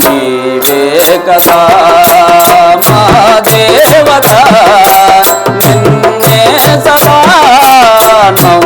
నీవే కదా మా దేవత నిన్నే సమానం.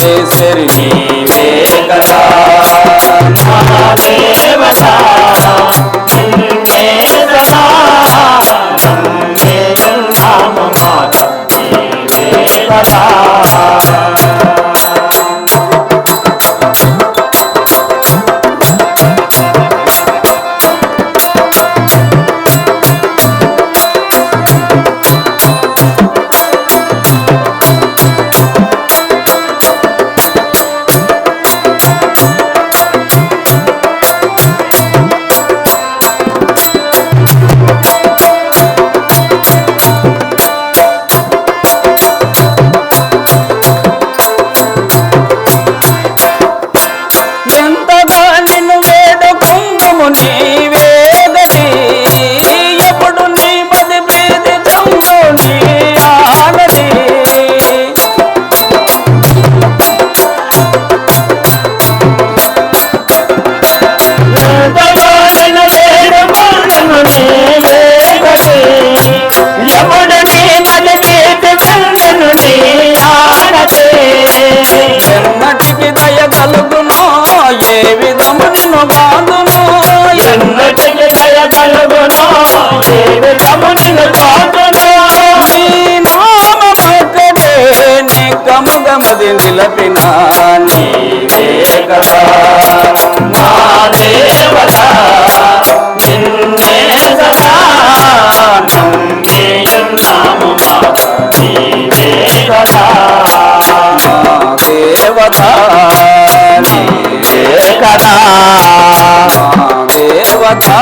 sincerity. దేవతా